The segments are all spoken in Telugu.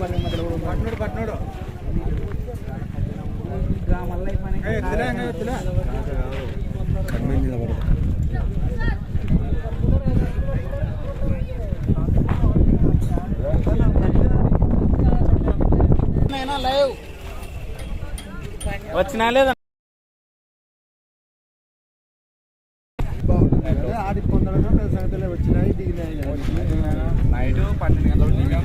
పట్నోడు పట్నోడు. ఎత్తులే ఎత్తులే వచ్చినా లేదా? ఆడి పొందడం సంగతిలో వచ్చినాయి దిగినాయి. నైట్ పన్నెండు గంటలకు దిగా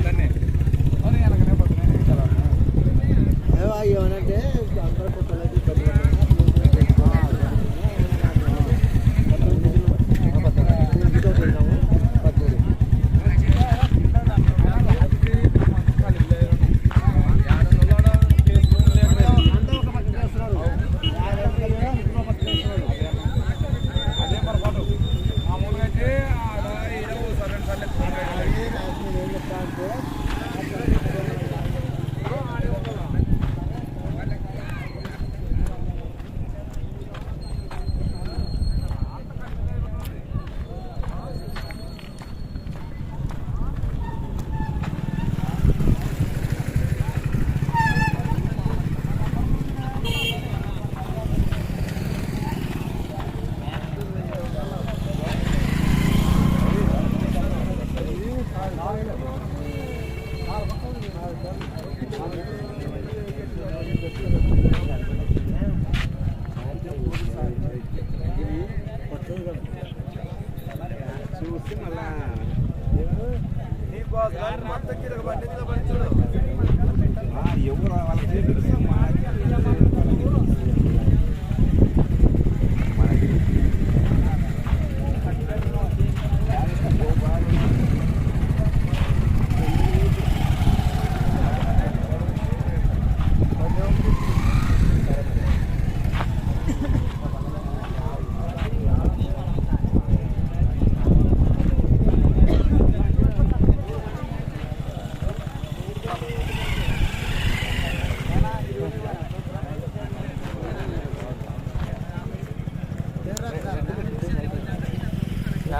ఎవరు వాళ్ళకి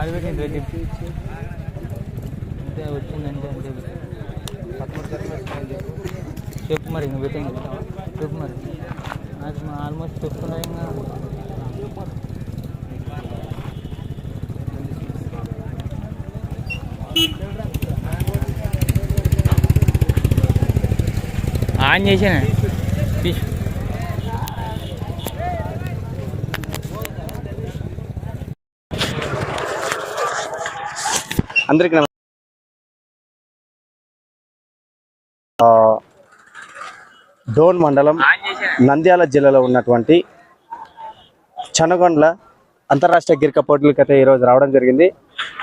ఆడబెట్టింది రెడ్డి అంటే వచ్చిందంటే అంటే చెప్పు మరి ఇంక పెట్టింది చెప్పు మరి. నాకు ఆల్మోస్ట్ చెప్తున్నా ఇంకా. ఆన్ చేసాను? అందరికీ డోన్ మండలం నంద్యాల జిల్లాలో ఉన్నటువంటి చనగొండ్ల అంతరాష్ట్రీయ గిరిక పోటీలకి అయితే ఈరోజు రావడం జరిగింది.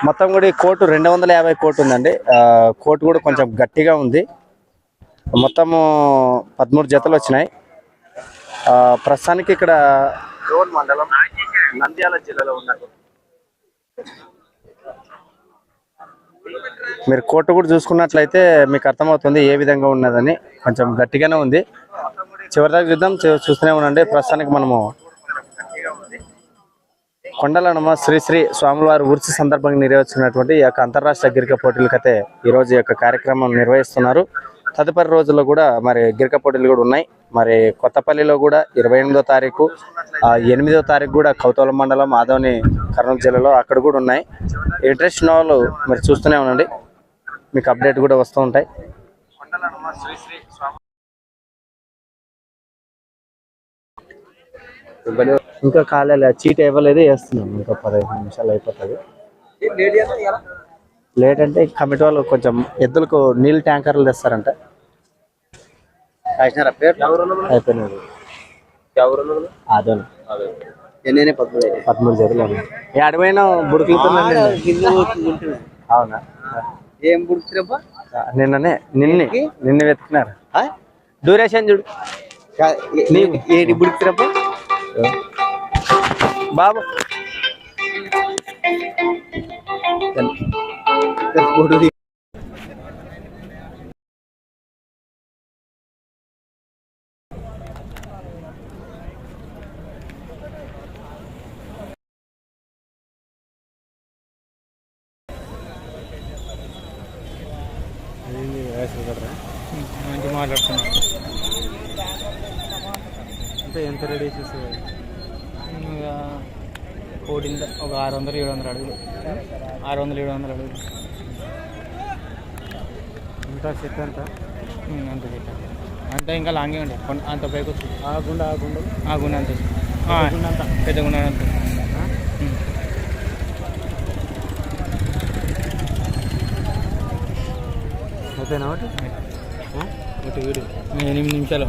మొత్తం కూడా ఈ కోర్టు రెండు వందల యాభై కోటు ఉందండి. కోర్టు కూడా కొంచెం గట్టిగా ఉంది. మొత్తము పదమూడు జతలు వచ్చినాయి. ప్రస్తుతానికి ఇక్కడ డోన్ మండలం నంద్యాల జిల్లాలో ఉన్నారు మీరు కోర్టు కూడా చూసుకున్నట్లయితే మీకు అర్థమవుతుంది ఏ విధంగా ఉన్నదని. కొంచెం గట్టిగానే ఉంది. చివరిదాకా చూద్దాం. చూస్తూనే ఉండండి. ప్రస్తుతానికి మనము కొండలనమ శ్రీ శ్రీ స్వామివారి ఉర్చి సందర్భంగా నిర్వహిస్తున్నటువంటి ఈ యొక్క అంతర్రాష్ట్ర గిరిక పోటీలకైతే ఈరోజు యొక్క కార్యక్రమం నిర్వహిస్తున్నారు. తదుపరి రోజుల్లో కూడా మరి గిరిక పోటీలు కూడా ఉన్నాయి. మరి కొత్తపల్లిలో కూడా ఇరవై ఎనిమిదో తారీఖు ఎనిమిదో తారీఖు కూడా కౌతల మండలం ఆదోని కర్నూలు జిల్లాలో అక్కడ కూడా ఉన్నాయి. ఇంట్రెస్ట్ ఉన్న వాళ్ళు మరి చూస్తూనే ఉండండి. మీకు అప్డేట్ కూడా వస్తూ ఉంటాయి. ఇంకా కాలేదు చీట్ ఇవ్వలేదు వేస్తున్నాం. ఇంకా పదహైదు నిమిషాలు అయిపోతుంది. లేట్ అంటే కమిటీ వాళ్ళు కొంచెం ఎద్దులకు నీళ్ళు ట్యాంకర్లు తెస్తారంట. అయిపోయినది పదమూడు జరుగులు ఏ అడవైనా బుడుకులతో అవునా? ఏం పుడుతున్నప్ప నిన్ననే నిన్నే నిన్ను వెతికినారు. డ్యూరేషన్ చూడు. ఏడి బుడికిరప్ప బాబు. మంచి మాట్లాడుతున్నాను అంటే ఎంత రెడీ చేసేవారు ఇక కోడింద ఒక ఆరు వందలు ఏడు వందలు అడుగులు ఆరు వందలు ఏడు వందలు అడుగులు ఇంకా సెట్ అంతా. అంత చెప్పాను అంతా ఇంకా లాంగే ఉండే. అంత పైకి వస్తుంది. ఆ గుండె ఆ గుండె? ఆ గుండె అంత గుండంతా. పెద్ద గుండె అంత. అయిపోయినా ఒకటి ఒకటి వీడియో. ఎనిమిది నిమిషాలు.